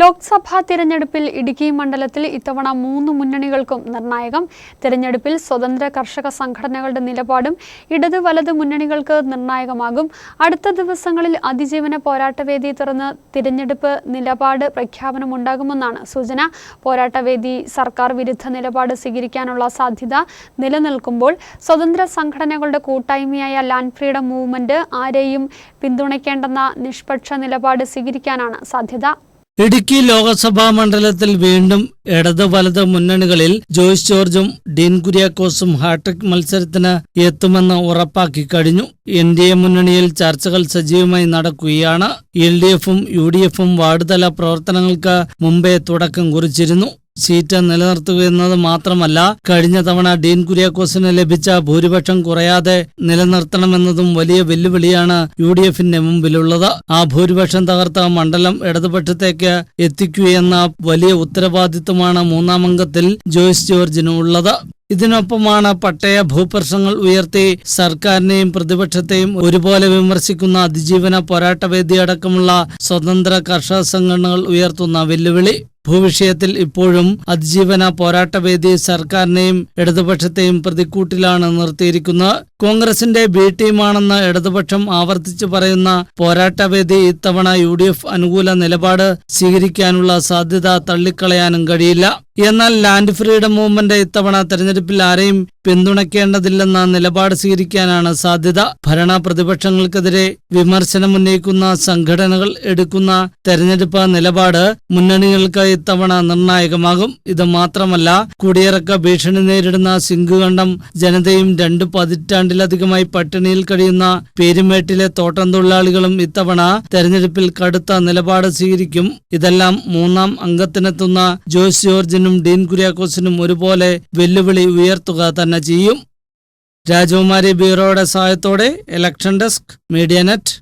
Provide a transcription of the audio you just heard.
ലോക്സഭാ തിരഞ്ഞെടുപ്പിൽ ഇടുക്കി മണ്ഡലത്തിൽ ഇത്തവണ മൂന്ന് മുന്നണികൾക്കും നിർണായകം. തിരഞ്ഞെടുപ്പിൽ സ്വതന്ത്ര കർഷക സംഘടനകളുടെ നിലപാടും ഇടത് വലത് മുന്നണികൾക്ക് നിർണായകമാകും. അടുത്ത ദിവസങ്ങളിൽ അതിജീവന പോരാട്ടവേദി തുറന്ന് തിരഞ്ഞെടുപ്പ് നിലപാട് പ്രഖ്യാപനമുണ്ടാകുമെന്നാണ് സൂചന. പോരാട്ടവേദി സർക്കാർ വിരുദ്ധ നിലപാട് സ്വീകരിക്കാനുള്ള സാധ്യത നിലനിൽക്കുമ്പോൾ സ്വതന്ത്ര സംഘടനകളുടെ കൂട്ടായ്മയായ ലാൻഡ് ഫ്രീഡം മൂവ്മെന്റ് ആരെയും പിന്തുണയ്ക്കേണ്ടെന്ന നിഷ്പക്ഷ നിലപാട് സ്വീകരിക്കാനാണ് സാധ്യത. ഇടുക്കി ലോകസഭാ മണ്ഡലത്തിൽ വീണ്ടും ഇടത് വലത് മുന്നണികളിൽ ജോയ്സ് ജോർജും ഡീൻ കുര്യാക്കോസും ഹാട്രിക് മത്സരത്തിന് എത്തുമെന്ന് ഉറപ്പാക്കി കഴിഞ്ഞു. എൻ ഡി എ മുന്നണിയിൽ ചർച്ചകൾ സജീവമായി നടക്കുകയാണ്. എൽ ഡി എഫും യു ഡി എഫും വാർഡുതല പ്രവർത്തനങ്ങൾക്ക് മുമ്പേ തുടക്കം കുറിച്ചിരുന്നു. സീറ്റ് നിലനിർത്തുകയെന്നത് മാത്രമല്ല കഴിഞ്ഞ തവണ ഡീൻ കുര്യാക്കോസിന് ലഭിച്ച ഭൂരിപക്ഷം കുറയാതെ നിലനിർത്തണമെന്നതും വലിയ വെല്ലുവിളിയാണ് യു ഡി എഫിന്റെ മുമ്പിലുള്ളത്. ആ ഭൂരിപക്ഷം തകർത്ത മണ്ഡലം ഇടതുപക്ഷത്തേക്ക് എത്തിക്കുകയെന്ന വലിയ ഉത്തരവാദിത്വമാണ് മൂന്നാം അംഗത്തിൽ ജോയ്സ് ജോർജിന് ഉള്ളത്. ഇതിനൊപ്പമാണ് പട്ടയ ഭൂപ്രശ്നങ്ങൾ ഉയർത്തി സർക്കാരിനെയും പ്രതിപക്ഷത്തെയും ഒരുപോലെ വിമർശിക്കുന്ന അതിജീവന പോരാട്ടവേദി അടക്കമുള്ള സ്വതന്ത്ര കർഷക സംഘടനകൾ ഉയർത്തുന്ന വെല്ലുവിളി. ഭൂവിഷയത്തിൽ ഇപ്പോഴും അതിജീവന പോരാട്ടവേദി സർക്കാരിനെയും ഇടതുപക്ഷത്തെയും പ്രതിക്കൂട്ടിലാണ് നിർത്തിയിരിക്കുന്നത് കോൺഗ്രസിന്റെ ബി ടീമാണെന്ന് ഇടതുപക്ഷം ആവർത്തിച്ചു പറയുന്ന പോരാട്ടവേദി ഇത്തവണ യു ഡി എഫ് അനുകൂല നിലപാട് സ്വീകരിക്കാനുള്ള സാധ്യത തള്ളിക്കളയാനും കഴിയില്ല. എന്നാൽ ലാൻഡ് ഫ്രീഡം മൂവ്മെന്റ് ഇത്തവണ തെരഞ്ഞെടുപ്പിൽ ആരെയും പിന്തുണയ്ക്കേണ്ടതില്ലെന്ന നിലപാട് സ്വീകരിക്കാനാണ് സാധ്യത. ഭരണ പ്രതിപക്ഷങ്ങൾക്കെതിരെ വിമർശനമുന്നയിക്കുന്ന സംഘടനകൾ എടുക്കുന്ന തെരഞ്ഞെടുപ്പ് നിലപാട് മുന്നണികൾക്ക് ഇത്തവണ നിർണായകമാകും. ഇത് മാത്രമല്ല കുടിയിറക്ക ഭീഷണി നേരിടുന്ന സിംഗുകണ്ഠം ജനതയും രണ്ടു പതിറ്റാണ്ടിലധികമായി പട്ടിണിയിൽ കഴിയുന്ന പേരുമേട്ടിലെ തോട്ടം തൊഴിലാളികളും ഇത്തവണ തെരഞ്ഞെടുപ്പിൽ കടുത്ത നിലപാട് സ്വീകരിക്കും. ഇതെല്ലാം മൂന്നാം അംഗത്തിനെത്തുന്ന ജോസ് ജോർജിനും ഡീൻ കുര്യാക്കോസിനും ഒരുപോലെ വെല്ലുവിളി ഉയർത്തുക തന്നെ ചെയ്യും. രാജകുമാരി ബ്യൂറോയുടെ സഹായത്തോടെ ഇലക്ഷൻ ഡെസ്ക് മീഡിയ നെറ്റ്